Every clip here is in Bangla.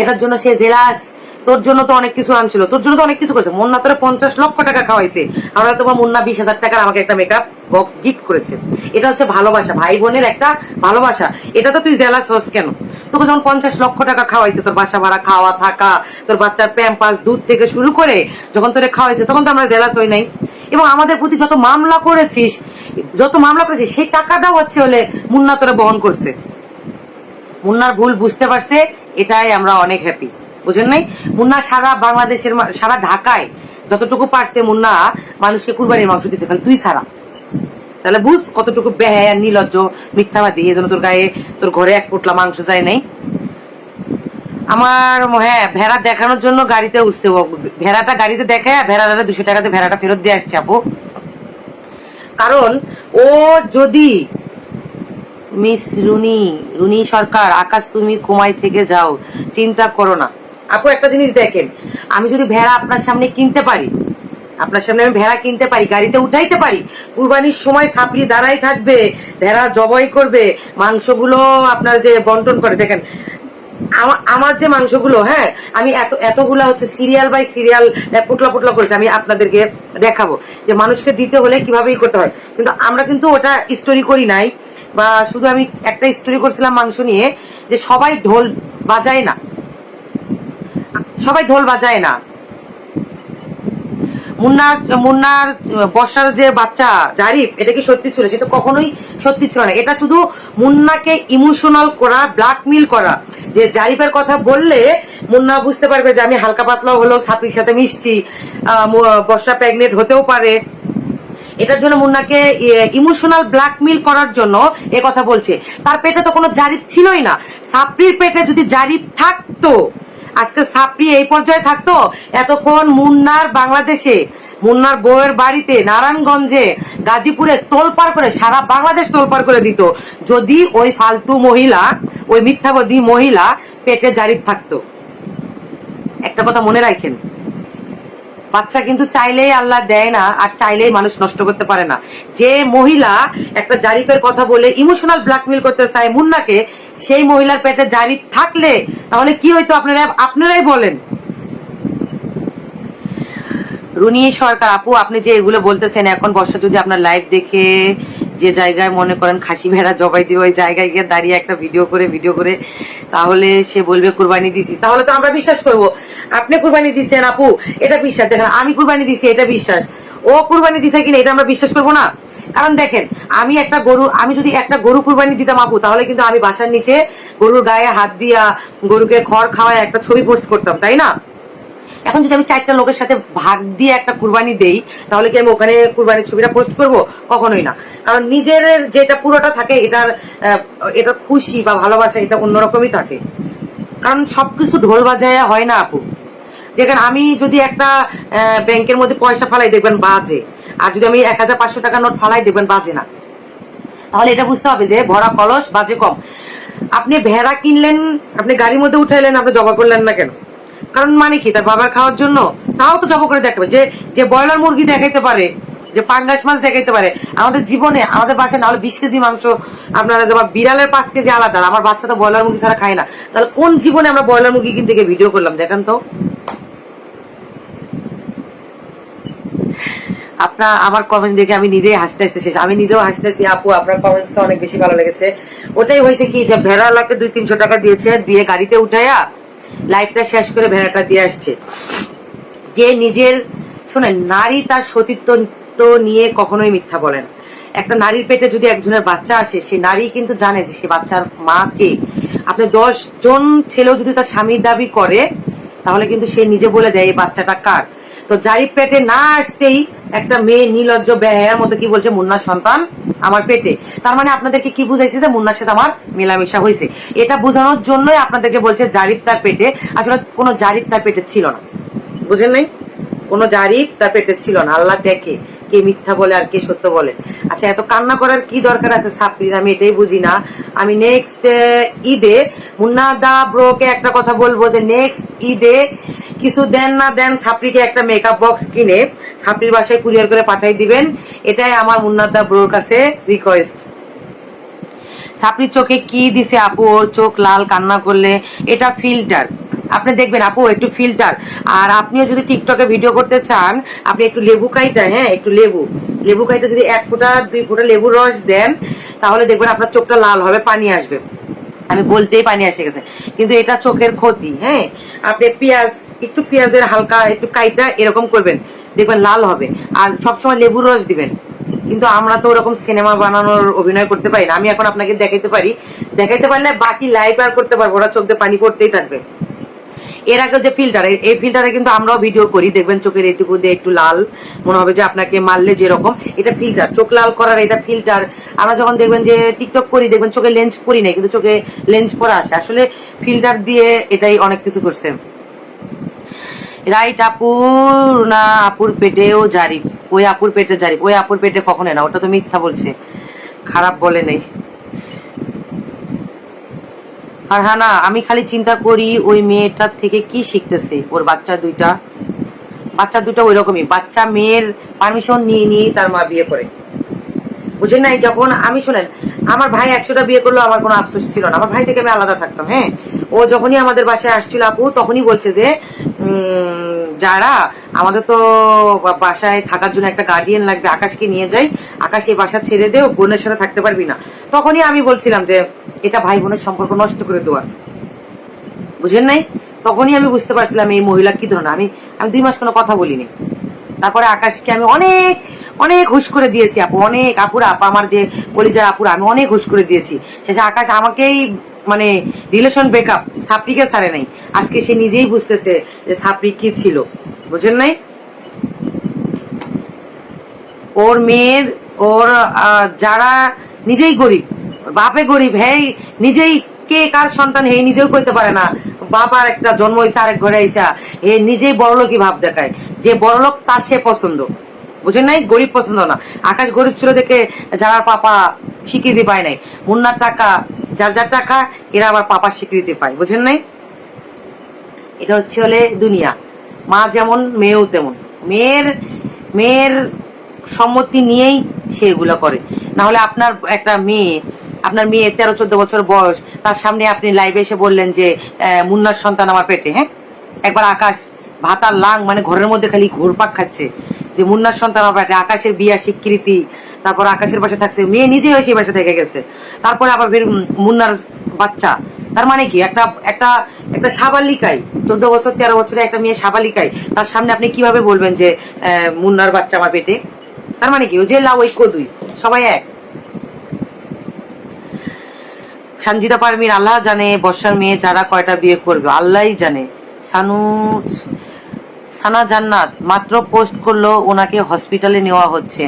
এটার জন্য সে জেলাস। তোর জন্য তো অনেক কিছু আনছিল। তোর জন্য তো অনেক কিছু করেছে। মুন্না তোরা পঞ্চাশ লক্ষ টাকা খাওয়াইছে। আমরা তোমার মুন্না বিশ হাজার টাকার আমাকে একটা মেকআপ বক্স গিফট করেছে। এটা হচ্ছে ভালোবাসা। ভাই বোনের একটা ভালোবাসা। এটা তো তুই জেলাস হস কেন? তোকে যখন পঞ্চাশ লক্ষ টাকা খাওয়াইছে, তোর বাসা ভাড়া, খাওয়া, থাকা, তোর বাচ্চার প্যাম্পাস দুধ থেকে শুরু করে যখন তোরে খাওয়াইছে, তখন তো আমরা জেলাস হই নাই। এবং আমাদের প্রতি যত মামলা করেছিস, যত মামলা করেছিস, সেই টাকাটাও হচ্ছে হলে মুন্না তোরা বহন করছে। মুন্নার ভুল বুঝতে পারছে, এটাই আমরা অনেক হ্যাপি বুঝেন নাই? মুন্না সারা বাংলাদেশের সারা ঢাকায় যতটুকু পারছে মুন্না মানুষকে কুরবানির মাংস দিচ্ছে খালি তুই ছাড়া। তাহলে বুঝ কতটুকু বেহায়া নির্লজ্জ মিথ্যাবাদী। এই জন্য তোর গায়ে, তোর ঘরে এক পোটলা মাংস যায় নাই। আমার হ্যাঁ ভেড়া দেখানোর জন্য গাড়িতে উঠছে। ভেড়াটা গাড়িতে দেখায় ভেড়াটা দুশো টাকাতে ভেড়াটা ফেরত দিয়ে আসছে, আপু। কারণ ও যদি মিস রুনি রুনি সরকার, আকাশ তুমি কুমাই থেকে যাও, চিন্তা করো না। আপু, একটা জিনিস দেখেন, আমি যদি ভেড়া আপনার সামনে কিনতে পারি, আপনার সামনে আমি ভেড়া কিনতে পারি, গাড়িতে উঠাইতে পারি, কুরবানির সময় সাপড়ি দাঁড়াই থাকবে, ভেড়া জবাই করবে, মাংসগুলো আপনার যে বন্টন করে, দেখেন আমার যে মাংসগুলো হ্যাঁ আমি এত এতগুলা হচ্ছে সিরিয়াল বাই সিরিয়াল পুটলা পুটলা করেছি, আমি আপনাদেরকে দেখাবো যে মানুষকে দিতে হলে কিভাবেই করতে হয়। কিন্তু আমরা কিন্তু ওটা স্টোরি করি নাই, বা শুধু আমি একটা স্টোরি করছিলাম মাংস নিয়ে, যে সবাই ঢোল বাজায় না। সবাই ঢোল বাজায় না। মুন্নার মুন্নার বর্ষার যে বাচ্চা, জারিফ, এটা কি সত্যি ছিল? সেটা কখনোই সত্যি ছিল না। এটা শুধু মুন্নাকে ইমোশনাল করা ব্ল্যাকমেল করা। যে জারিফের কথা বললে মুন্না বুঝতে পারবে যে আমি হালকা পাতলা হলেও ছাত্রীর সাথে মিশছি বর্ষা প্রেগনেন্ট হতেও পারে। এটার জন্য মুন্নাকে ইমোশনাল ব্ল্যাকমেল করার জন্য এ কথা বলছে। তার পেটে তো কোনো জারিফ ছিলই না। সাপ্রির পেটে যদি জারিফ থাকতো আজকে সাপড়ি এই পর্যায়ে থাকতো। এতক্ষণ মুন্নার বাংলাদেশে, মুন্নার বউয়ের বাড়িতে, নারায়ণগঞ্জে, গাজীপুরে তোলপার করে, সারা বাংলাদেশ তোলপার করে দিত। যদি ওই ফালতু মহিলা, ওই মিথ্যাবাদী মহিলা পেটে জারিফ থাকতো। একটা কথা মনে রাখেন বাচ্চা কিন্তু চাইলেই আল্লাহ দেয় না, আর চাইলেই মানুষ নষ্ট করতে পারে না। যে মহিলা একটা জারিফের কথা বলে ইমোশনাল ব্ল্যাকমেল করতে চায় মুন্নাকে, সেই মহিলার পেটে জারিফ থাকলে তাহলে কি হইতো আপনারা আপনারাই বলেন। রুনি সরকার, আপু, আপনি যে এগুলো বলতেছেন, এখন বর্ষা যদি আপনার লাইভ দেখে যে জায়গায় মনে করেন খাসি ভেড়া জবাই দিয়ে ওই জায়গায় গিয়ে দাঁড়িয়ে একটা ভিডিও করে ভিডিও করে, তাহলে সে বলবে, কুরবানি দিছি। তাহলে তো আমরা বিশ্বাস করব। আপনি কুরবানি দিচ্ছেন, আপু, এটা বিশ্বাস। দেখেন, আমি কুরবানি দিছি, এটা বিশ্বাস। ও কুরবানি দিছে কিনা, এটা আমরা বিশ্বাস করব না। কারণ দেখেন, আমি একটা গরু, আমি যদি একটা গরু কুরবানি দিতাম, আপু, তাহলে কিন্তু আমি বাসার নিচে গরুর গায়ে হাত দিয়া গরুকে খড় খাওয়ায় একটা ছবি পোস্ট করতাম, তাই না? এখন যদি আমি চারটা লোকের সাথে ভাগ দিয়ে একটা কুরবানি দেই, তাহলে কি আমি ওখানে কুরবানির ছবিটা পোস্ট করব? কখনোই না। কারণ নিজের যেটা পুরোটা থাকে, এটার এটা খুশি বা ভালোবাসা, এটা অন্যরকমই থাকে। কারণ সবকিছু ঢোল বাজায় হয় না, আপু। দেখেন আমি যদি একটা ব্যাংকের মধ্যে পয়সা ফালাই, দেখবেন বাজে। আর যদি আমি এক হাজার পাঁচশো টাকা নোট ফালাই, দেখবেন বাজে না। তাহলে এটা বুঝতে হবে যে ভরা কলস, বাজে কম। আপনি ভেড়া কিনলেন, আপনি গাড়ির মধ্যে উঠাইলেন, আপনি জবা করলেন না কেন? কারণ মানে কি? তার বাবার খাওয়ার জন্য? তাও তো জবা করে দেখাবে যে যে ব্রয়লার মুরগি দেখাইতে পারে, যে পাঙ্গাস মাছ দেখাইতে পারে, আমাদের জীবনে, আমাদের বাসায় না হলে বিশ কেজি মাংস আপনারা যেমন বিড়ালের পাঁচ কেজি আলাদা আমার বাচ্চা তো ব্রয়লার মুরগি ছাড়া খায় না। তাহলে কোন জীবনে আমরা ব্রয়লার মুরগি কিনতে গিয়ে ভিডিও করলাম? দেখেন তো। আপনার, আমার কমেন্ট দেখে আমি নিজেই হাসতে হাসতে শেষ। আমি নিজেও হাসতেছি আপু, আপনার কমেন্টসটা অনেক বেশি ভালো লেগেছে। ওটাই হয়েছে কি, যে ভেড়ালাকে দুই তিনশো টাকা দিয়েছে, দিয়ে গাড়িতে উঠাইয়া লাইফটা শেষ করে ভেড়াটা দিয়ে আসছে। যে নিজের, শোনেন, নারী তার সতীত্ব নিয়ে কখনোই মিথ্যা বলেন একটা নারীর পেটে যদি একজনের বাচ্চা আসে, সে নারী কিন্তু জানে যে সে বাচ্চার মা কে। আপনি দশ জন ছেলেও যদি তার স্বামীর দাবি করে, তাহলে কিন্তু সে নিজে বলে দেয়, এই বাচ্চাটা কার? তো জারিফ পেটে না আসতেই একটা মেয়ে নির্লজ্জ ব্যয়ের মতো কি বলছে? মুন্নার সন্তান আমার পেটে। তার মানে আপনাদেরকে কি বুঝাইছে যে মুন্নার সাথে আমার মেলামেশা হয়েছে? এটা বোঝানোর জন্যই আপনাদেরকে বলছে জারিফ তার পেটে। আসলে কোনো জারিফ তার পেটে ছিল না। বুঝেন নাই? কোনো জারিফ তার পেটে ছিল না, আল্লাহ দেখে কে মিথ্যা বলে আর কে সত্য বলে। আচ্ছা এত কান্না করার কি দরকার আছে সাপ্রির আমি এটাই বুঝি না। আমি নেক্সট ঈদে মুন্না দা ব্রোকে একটা কথা বলব যে নেক্সট ঈদে কিছু দেন না দেন সাপ্রিকে একটা মেকআপ বক্স কিনে সাপ্রির বাসায় কুরিয়ার করে পাঠাই দিবেন। এটাই আমার মুন্না দা ব্রোর কাছে রিকোয়েস্ট সাপ্রির চোখে কি দিছে আপু? ওর চোখ লাল, কান্না করলে। এটা ফিল্টার আপনি দেখবেন, আপু, একটু ফিল্টার আর আপনিও যদি টিকটকে ভিডিও করতে চান, আপনি একটু লেবু কাইটা হ্যাঁ একটু লেবু। লেবু কাইটা যদি এক ফোঁটা, দুই ফোঁটা লেবুর রস দেন, তাহলে দেখবেন আপনার চোখটা লাল হবে, পানি আসবে। আমি বলতেই পানি এসে গেছে। কিন্তু এটা চোখের ক্ষতি হ্যাঁ। আপনি পেঁয়াজ, একটু পেঁয়াজের হালকা, একটু কাইটা এরকম করবেন, দেখবেন লাল হবে। আর সবসময় লেবুর রস দিবেন। কিন্তু আমরা তো ওরকম সিনেমা বানানোর অভিনয় করতে পারি না। আমি এখন আপনাকে দেখাইতে পারি। দেখাইতে পারলে বাকি লাইভ আর করতে পারব ওরা চোখ দিয়ে পানি পড়তেই থাকবে। এর আগে যে ফিল্টার এই ফিল্টারে কিন্তু আমরাও ভিডিও করি, দেখবেন চোখের এইটুকু দিয়ে একটু লাল, মনে হবে যে আপনাকে মারলে যেরকম, এটা ফিল্টার চোখ লাল করার এটা ফিল্টার আমরা যখন দেখবেন যে টিকটক করি, দেখবেন চোখে লেন্স পরি নাই, কিন্তু চোখে লেন্স পরা আসে আসলে ফিল্টার দিয়ে এটাই অনেক কিছু করছে। রাইট আপুর না আপুর পেটেও জারিফ। ওই আপুর পেটে জারিফ, ওই আপুর পেটে কখনো না, ওটা তো মিথ্যা বলছে। খারাপ বলে নেই। ফারহানা, আমি খালি চিন্তা করি ওই মেয়েটার থেকে কি শিখতেছে? ওর বাচ্চা দুইটা? বাচ্চা দুটো ওই রকমই বাচ্চা মেয়ের পারমিশন নিয়ে নিয়ে তার মা বিয়ে করে। বুঝেন নাই? যখন আমি শুনেন, আমার ভাই একশোটা বিয়ে করল, আমার কোনো আফসোস ছিল না। আমার ভাই থেকে আমি আলাদা থাকতাম হ্যাঁ? ও যখনই আমাদের বাসায় আসছিল আপু, তখনই বলছে যে যারা, আমাদের তো বাসায় থাকার জন্য একটা গার্ডিয়ান লাগবে, আকাশকে নিয়ে যাই, আকাশ এই বাসা ছেড়ে দে বোনের সাথে থাকতে পারবি না। তখনই আমি বলছিলাম যে, এটা ভাই বোনের সম্পর্ক নষ্ট করে দেওয়া। বুঝেন নাই? তখনই আমি বুঝতে পারছিলাম এই মহিলা কি ধরনের। আমি আমি দুই মাস কোনো কথা বলিনি। তারপরে আকাশকে আমি অনেক অনেক হুশ করে দিয়েছি আপু, অনেক। আপুরা আপা, আমার যে কলিজার আপুরা, আমি অনেক হুশ করে দিয়েছি। শেষে আকাশ আমাকেই মানে রিলেশন ব্রেকআপ সাপ্রিকে ছাড়ে নাই। আজকে সে নিজেই বুঝতেছে যে সাপ্রি কি ছিল। বুঝেন নাই? ওর মেয়ের, ওর যারা নিজেই গরিব, বাপে গরিব হ্যাঁ নিজেই কে কার সন্তান হে নিজেও কইতে পারে না। বাবার একটা জন্ম হয়েছে আরেক ঘরে আইসা, এ নিজেই বড়লোকই ভাব দেখায়। যে বড়লোক, তার সে পছন্দ। বুঝেন নাই? গরিব পছন্দ না। আকাশ গরিব ছিল দেখে যারা পাপা স্বীকৃতি পায় নাই। মুন্নার টাকা, যার যার টাকা, এরা আবার পাপার স্বীকৃতি পায়। বুঝেন নাই? এটা হচ্ছে হলে দুনিয়া। মা যেমন, মেয়েও তেমন। মেয়ের মেয়ের সম্মতি নিয়েই সে এগুলো করে। না হলে আপনার একটা মেয়ে, আপনার মেয়ে তেরো, চোদ্দ বছর বয়স, তার সামনে আপনি লাইভে এসে বললেন যে মুন্নার সন্তান আমার পেটে হ্যাঁ? একবার আকাশ, ভাতার লাং মানে ঘরের মধ্যে খালি ঘুরপাক খাচ্ছে। যে মুন্নার সন্তান আমার পেটে, আকাশের বিয়া, স্বীকৃতি, তারপর আকাশের বাসা থাকছে, মেয়ে নিজেই সেই বাসা থেকে গেছে। তারপরে আবার ফের মুন্নার বাচ্চা, তার মানে কি? একটা একটা একটা সাবালিকাই, চোদ্দ বছর, তেরো বছরে একটা মেয়ে সাবালিকাই, তার সামনে আপনি কীভাবে বলবেন যে মুন্নার বাচ্চা আমার পেটে? তার মানে কি? ওই যে লাউ ঐক্য দুই সবাই এক। সঞ্জিতা পারমির, আল্লাহ জানে বর্ষার মেয়ে যারা কয়টা বিয়ে করবে, আল্লাহই জানে। সানু, সানা জান্নাত, মাত্র পোস্ট করল ওনাকে হসপিটালে নেওয়া হচ্ছে।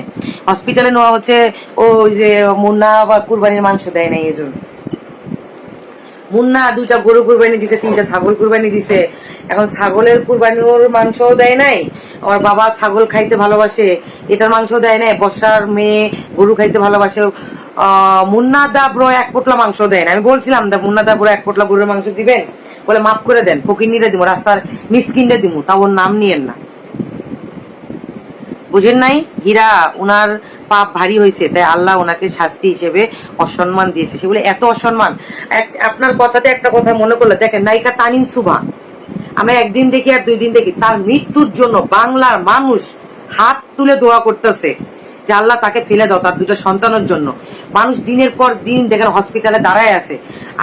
হসপিটালে নেওয়া হচ্ছে, ওই যে মুন্না বা কুরবানির মাংস দেয় না এই জন্য মুন্না দুইটা গরু কুরবানি দিছে, তিনটা ছাগল কুরবানি দিছে। এখন ছাগলের কুরবানির মাংসও দেয় নাই। আমার বাবা ছাগল খাইতে ভালোবাসে, এটার মাংস দেয় নাই। বর্ষার মেয়ে গরু খাইতে ভালোবাসে। মুন্না দা ব্রো এক পোটলা মাংস দেয় না আমি বলছিলাম, দা মুন্না দা ব্রো এক পোটলা গরুর মাংস দিবেন? বলে, মাফ করে দেন ফকিনিরে দিব রাস্তার মিসকিনরে দিব তা ওর নাম নিয়েন না। বুঝেন নাই? হীরা, উনার পাপ ভারী হয়েছে, তাই আল্লাহ ওনাকে শাস্তি হিসেবে অসম্মান দিয়েছে। সেগুলো এত অসম্মান? আপনার কথাতে একটা কথা মনে করল দেখেন, নায়িকা তানিন সুভা। আমরা একদিন দেখি আর দুই দিন দেখি, তার মৃত্যুর জন্য বাংলার মানুষ হাত তুলে দোয়া করতেছে যে আল্লাহ তাকে ফেলে দাও তার দুটো সন্তানের জন্য। মানুষ দিনের পর দিন দেখেন হসপিটালে দাঁড়ায় আছে।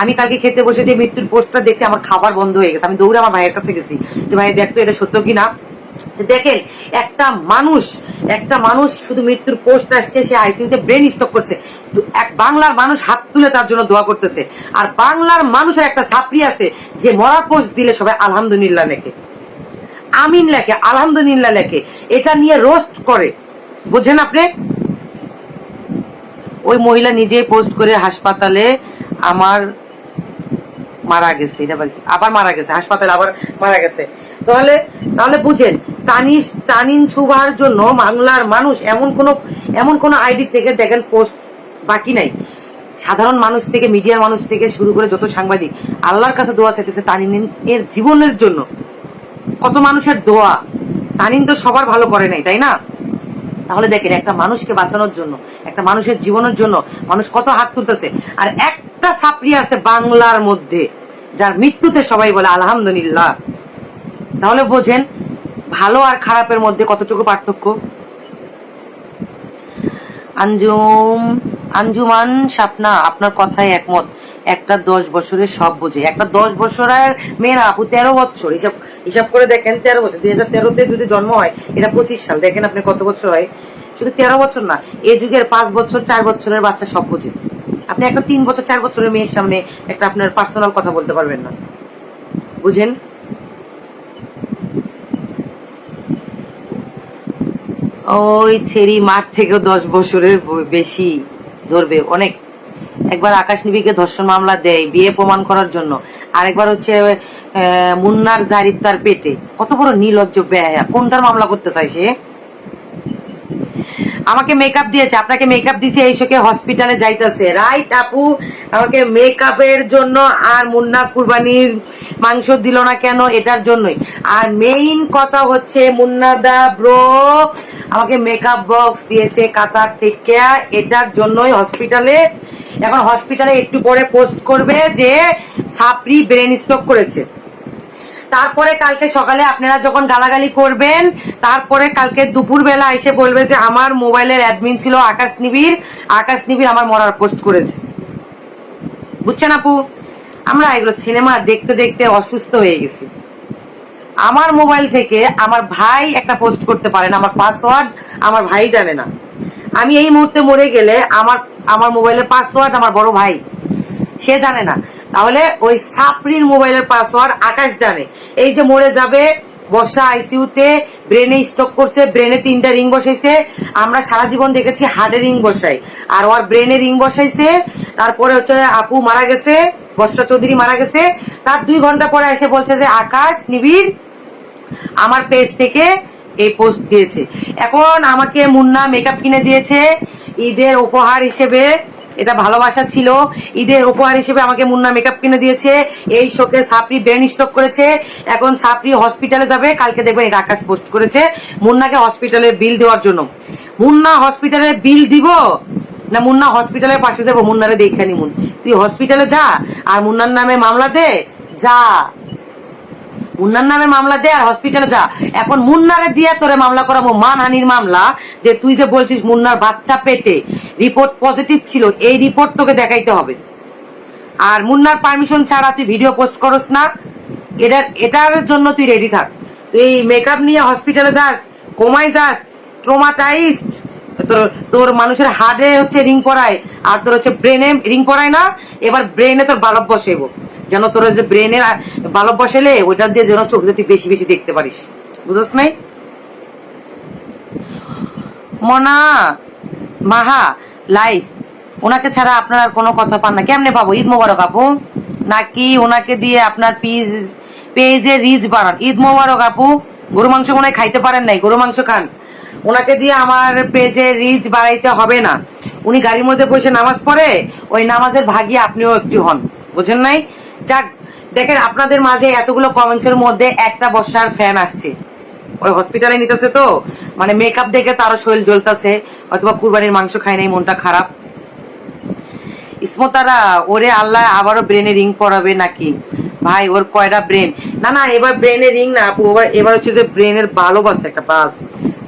আমি কালকে খেতে বসে যে মৃত্যুর পোস্টটা দেখছি, আমার খাবার বন্ধ হয়ে গেছে। আমি দৌড়ে আমার ভাইয়ের কাছে গেছি যে, ভাই দেখতো এটা সত্য কিনা? দেখেন, একটা মানুষ একটা মানুষ শুধু মৃত্যুর পোস্ট আসছে, সে আইসিইউতে ব্রেন স্টক করছে। এক বাংলার মানুষ হাত তুলে তার জন্য দোয়া করতেছে। আর বাংলার মানুষের একটা ছাত্রী আছে, যে মরা পোস্ট দিলে সবাই আলহামদুলিল্লাহ লেখে। আমিন লেখে, আলহামদুলিল্লাহ লেখে। এটা নিয়ে রোস্ট করে। বুঝেন আপনি? ওই মহিলা নিজেই পোস্ট করে হাসপাতালে আমার মারা গেছে। এটা আবার মারা গেছে, হাসপাতালে আবার মারা গেছে। তাহলে তাহলে বুঝেন তানিস তানিন ছুবার জন্য বাংলার মানুষ এমন কোন এমন কোন আইডি থেকে দেখেন পোস্ট বাকি নাই। সাধারণ মানুষ থেকে, মিডিয়ার মানুষ থেকে শুরু করে যত সাংবাদিক, আল্লাহর কাছে দোয়া চাইতেছে তানিন এর জীবনের জন্য। কত মানুষের দোয়া। তানিন তো সবার ভালো করে নাই, তাই না? তাহলে দেখেন, একটা মানুষকে বাঁচানোর জন্য, একটা মানুষের জীবনের জন্য মানুষ কত হাত তুলতেছে। আর একটা ছাত্রী আছে বাংলার মধ্যে, যার মৃত্যুতে সবাই বলে, আলহামদুলিল্লাহ। তাহলে বোঝেন, ভালো আর খারাপের মধ্যে কতটুকু পার্থক্য? আঞ্জুম, আঞ্জুমান স্বপ্না আপনার কথায় একমত। একটা দশ বছরের সব বোঝে। একটা দশ বছরের মেয়েরা, আপু তেরো বছর। হিসাব হিসাব করে দেখেন, তেরো বছর। দুই হাজার তেরোতে যদি জন্ম হয়, এটা পঁচিশ সাল। দেখেন আপনি কত বছর হয়। শুধু তেরো বছর না এই যুগের পাঁচ বছর, চার বছরের বাচ্চা সব বোঝে। আপনি একটা তিন বছর, চার বছরের মেয়ের সামনে একটা আপনার পার্সোনাল কথা বলতে পারবেন না। বুঝেন? ওই ছেড়ি মাঠ থেকেও দশ বছরের বেশি ধরবে, অনেক। একবার আকাশ নিবিকে ধর্ষণ মামলা দেয়, বিয়ে প্রমাণ করার জন্য। আরেকবার হচ্ছে মুন্নার জারিফ তার পেটে। কত বড় নির্লজ্জ ব্যয়। কোনটার মামলা করতে চাই সে? আমাকে মেকআপ দিয়েছে, আপনাকে মেকআপ দিয়েছে এই শোকে হসপিটালে যাইতেছে। রাইট আপু? আমাকে মেকআপের জন্য আর মুন্না কুরবানির মাংস দিল না কেন? এটার জন্যই। আর মেইন কথা হচ্ছে, মুন্না দা ব্রো আমাকে মেকআপ বক্স দিয়েছে কাতার থেকে। এটার জন্যই হসপিটালে এখন হসপিটালে একটু পরে পোস্ট করবে যে সাপরি ব্রেন স্ট্রোক করেছে। তারপরে কালকে সকালে আপনারা যখন গালাগালি করবেন, তারপরে কালকে দুপুর বেলা এসে বলবে যে আমার মোবাইলের অ্যাডমিন ছিল আকাশ নিবির আকাশ নিবির আমার মরার পোস্ট করেছে। বুঝছেন আপু? আমরা এগুলো সিনেমা দেখতে দেখতে অসুস্থ হয়ে গেছি। আমার মোবাইল থেকে আমার ভাই একটা পোস্ট করতে পারে না, আমার পাসওয়ার্ড আমার ভাই জানে না। আমি এই মুহূর্তে মরে গেলে আমার আমার মোবাইলের পাসওয়ার্ড আমার বড় ভাই। সে জানে না। তাহলে ওই সাপরির মোবাইলের পাসওয়ার্ড আকাশ জানে। এই যে মরে যাবে, বর্ষা আইসিইউতে ব্রেনে স্টক করছে ব্রেনে তিনটা রিং বসাইছে। আমরা সারা জীবন দেখেছি হার্টে রিং বসাই আর ওর ব্রেনে রিং বসাইছে, তারপরে হচ্ছে আপু মারা গেছে, বর্ষা চৌধুরী মারা গেছে। তার দুই ঘণ্টা পরে এসে বলছে যে, আকাশ, নিবিড়, আমার পেজ থেকে এই পোস্ট দিয়েছে। এখন আমাকে মুন্না মেকআপ কিনে দিয়েছে, ঈদের উপহার হিসেবে এটা ভালোবাসা ছিল। ঈদের উপহার হিসেবে আমাকে মুন্না মেকআপ কিনে দিয়েছে। এই শোকে সাপরি ব্রেন স্ট্রোক করেছে। এখন সাপরি হসপিটালে যাবে। কালকে দেখবেন এটা আকাশ পোস্ট করেছে মুন্নাকে হসপিটালে বিল দেওয়ার জন্য। মুন্না হসপিটালে বিল দিব? না, মুন্না হসপিটালের পাশে যাব। মুন্নারে দেখে নিমুন। তুই হসপিটালে যা, আর মুন্নার নামে মামলা দে। যা। মুন্নার নামে মামলা দে আর হসপিটালে যা। এখন মুন্নারে দিয়ে তোরে মামলা করাবো। মানহানির মামলা। যে তুই যে বলছিস মুন্নার বাচ্চা পেটে রিপোর্ট পজিটিভ ছিল, এই রিপোর্ট তোকে দেখাইতে হবে। আর মুন্নার পারমিশন ছাড়া তুই ভিডিও পোস্ট করস না। এটার এটার জন্য তুই রেডি থাক। তুই মেকআপ নিয়ে হসপিটালে যাস কমাই যাস ট্রোমাটাইজড তোর তোর মানুষের হার্টে হচ্ছে রিং পরায়, আর তোর হচ্ছে ব্রেনে রিং পরায় না। এবার ব্রেনে তোর বালব বসাইব। যেন তোর যে ব্রেনে বালব বসাইলে ওইটা দিয়ে যেন চোখ দিয়ে বেশি বেশি দেখতে পারিস। বুঝছ নাই? মনা, মাহা, লাইফ, ওনাকে ছাড়া আপনার আর কোনো কথা পান না। কেমনে পাবো? ঈদ মোবারক আপু। নাকি ওনাকে দিয়ে আপনার পিজ, পেজে রিচ বাড়ান ঈদ মোবারক আপু, গরু মাংস মনে খাইতে পারেন নাই, গরু মাংস খান। ওনাকে দিয়ে আমার পেজে রিচ বাড়াইতে হবে না। উনি গাড়ির মধ্যে বসে নামাজ পড়ে, ওই নামাজের ভাগিয়ে আপনিও একটু হন। বুঝেন নাই? যাক, দেখেন আপনাদের মাঝে এতগুলো কমেন্টসের মধ্যে একটা বর্ষার ফ্যান আসছে। ওই হসপিটালে নিতেছে তো মানে মেকআপ দেখে তারও শরীর জ্বলতেছে, অথবা কুরবানির মাংস খায় নাই, মনটা খারাপ। ইসমতারা, ওরে আল্লাহ, আবারও ব্রেনে রিং নাকি? ভাই, ওর কয়টা ব্রেন না না, এবার ব্রেনে রিং না, আপু এবার হচ্ছে যে ব্রেনের আছে একটা বাল্ব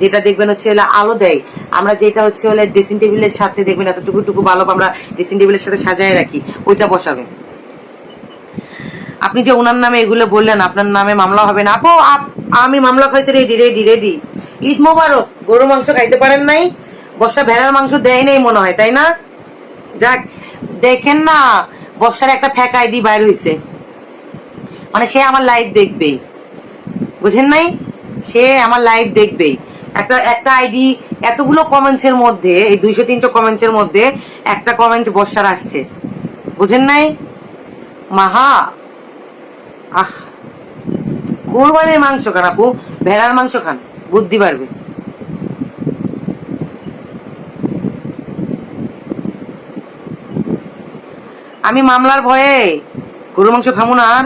যেটা দেখবেন হচ্ছে হলে আলো দেয়। আমরা যেটা হচ্ছে হলে ড্রেসিং টেবিলের সাথে দেখবেন এতটুকু টুকু বাল্ব আমরা ড্রেসিং টেবিলের সাথে সাজায় রাখি, ওইটা বসাবেন আপনি যে ওনার নামে এগুলো বললেন, আপনার নামে মামলা হবে না। আপু আমি মামলা খাইতে ready ready ready Eid Mubarak গরু মাংস খাইতে পারেন নাই, বর্ষা ভেড়ার মাংস দেয় নাই মনে হয়, তাই না? যাক, দেখেন না, বর্ষার একটা ফ্যাক আইডি বাইর হয়েছে মানে সে আমার লাইভ দেখবেই বুঝেন নাই? সে আমার লাইভ দেখবেই একটা একটা আইডি এতগুলো কমেন্টস এর মধ্যে, এই দুইশো তিনশো কমেন্টস এর মধ্যে একটা কমেন্ট বর্ষার আসছে। বুঝেন নাই? মাহা আহ, কোরবানির মাংস খান আপু, ভেড়ার মাংস খান, বুদ্ধি পারবে আমি মামলার ভয়ে গরুর মাংস খামু না আর।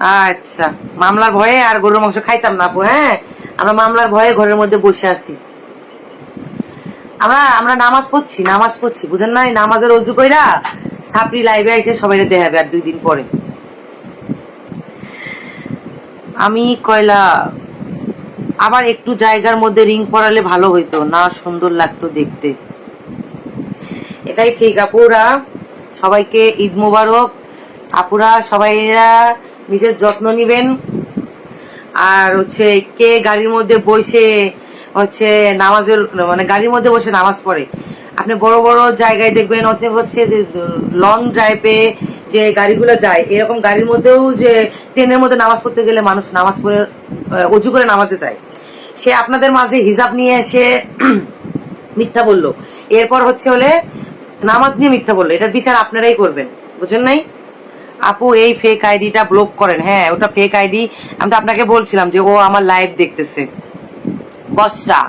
আচ্ছা মামলার ভয়ে আর গরুর মাংস খাইতাম না আপু হ্যাঁ? আমরা মামলার ভয়ে ঘরের মধ্যে বসে আছি। আমরা আমরা নামাজ পড়ছি নামাজ পড়ছি, বুঝেন নাই? নামাজের অজু কইরা সাপড়ি লাইভে এসে সবাই দেখাবে আর দুই দিন পরে। আমি কয়লা, আবার একটু জায়গার মধ্যে রিং পরালে ভালো হইতো, না সুন্দর লাগতো দেখতে। এটাই ঠিক, আপুরা, সবাইকে ঈদ মোবারক। আপুরা, সবাইরা নিজের যত্ন নিবেন। আর হচ্ছে কে গাড়ির মধ্যে বসে হচ্ছে নামাজের মানে গাড়ির মধ্যে বসে নামাজ পড়ে। আপনি বড় বড় জায়গায় দেখবেন অনেক হচ্ছে লং ড্রাইভে যে গাড়িগুলো যায়, এরকম গাড়ির মধ্যেও যে ট্রেনের মধ্যে নামাজ পড়তে গেলে মানুষ নামাজ পড়ে অজু করে নামাজে যায়। সে আপনাদের মাঝে হিজাব নিয়ে এসে মিথ্যা বলল। এরপর হচ্ছে হলে নামাজ নিয়ে মিথ্যা বলল। এটার বিচার আপনারাই করবেন, বুঝেন নাই? আপু, এই ফেক আইডিটা ব্লক করেন। হ্যাঁ ওটা ফেক আইডি আমি তো আপনাকে বলছিলাম যে ও আমার লাইভ দেখতেছে। বর্ষা,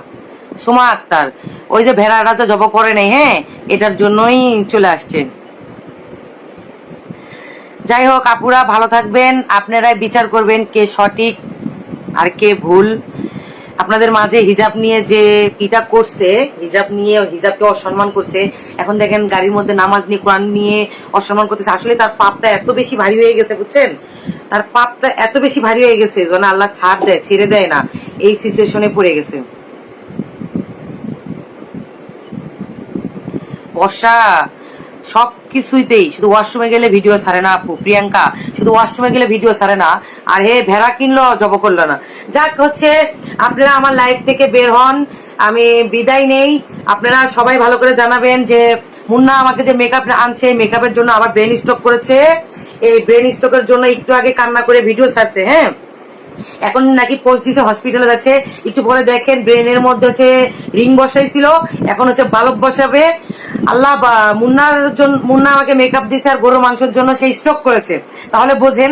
সোমা আক্তার, ওই যে ভেড়া রাজা জব করে নাই হ্যাঁ? এটার জন্যই চলে আসছে। যাই হোক, আপুরা ভালো থাকবেন। আপনারাই বিচার করবেন কে সঠিক আর কে ভুল। আপনাদের মাঝে হিজাব নিয়ে যে ইটা করছে, হিজাব নিয়ে হিজাবকে অসম্মান করছে, এখন দেখেন গাড়ির মধ্যে নামাজ নিয়ে, কোরআন নিয়ে অসম্মান করতেছে। আসলে তার পাপটা এত বেশি ভারী হয়ে গেছে, বুঝছেন? তার পাপটা এত বেশি ভারী হয়ে গেছে, যেন আল্লাহ ছাড় দেয়, ছেড়ে দেয় না। এই সিচুয়েশনে পড়ে গেছে। বর্ষা সব কিছুইতেই শুধু ওয়াশরুমে গেলে ভিডিও ছাড়ে না আপু, প্রিয়াঙ্কা, শুধু ওয়াশরুমে গেলে ভিডিও ছাড়ে না। আর হে ভেড়া কিনলো, জব করল না। যাক হচ্ছে, আপনারা আমার লাইফ থেকে বের হন, আমি বিদায় নেই। আপনারা সবাই ভালো করে জানাবেন যে মুন্না আমাকে যে মেকআপ আনছে মেকআপের জন্য আবার ব্রেন স্টক করেছে। এই ব্রেন স্টকের জন্য একটু আগে কান্না করে ভিডিও ছাড়ছে হ্যাঁ? এখন নাকি পোস্ট দিছে হসপিটালে যাচ্ছে। একটু পরে দেখেন ব্রেনের মধ্যে হচ্ছে রিং বসাইছিল। এখন হচ্ছে বালক বসাবে। আল্লাহ মুন্নার জন্য মুন্না আমাকে মেকআপ দিছে আর গরুর মাংসের জন্য সেই স্ট্রোক করেছে। তাহলে বোঝেন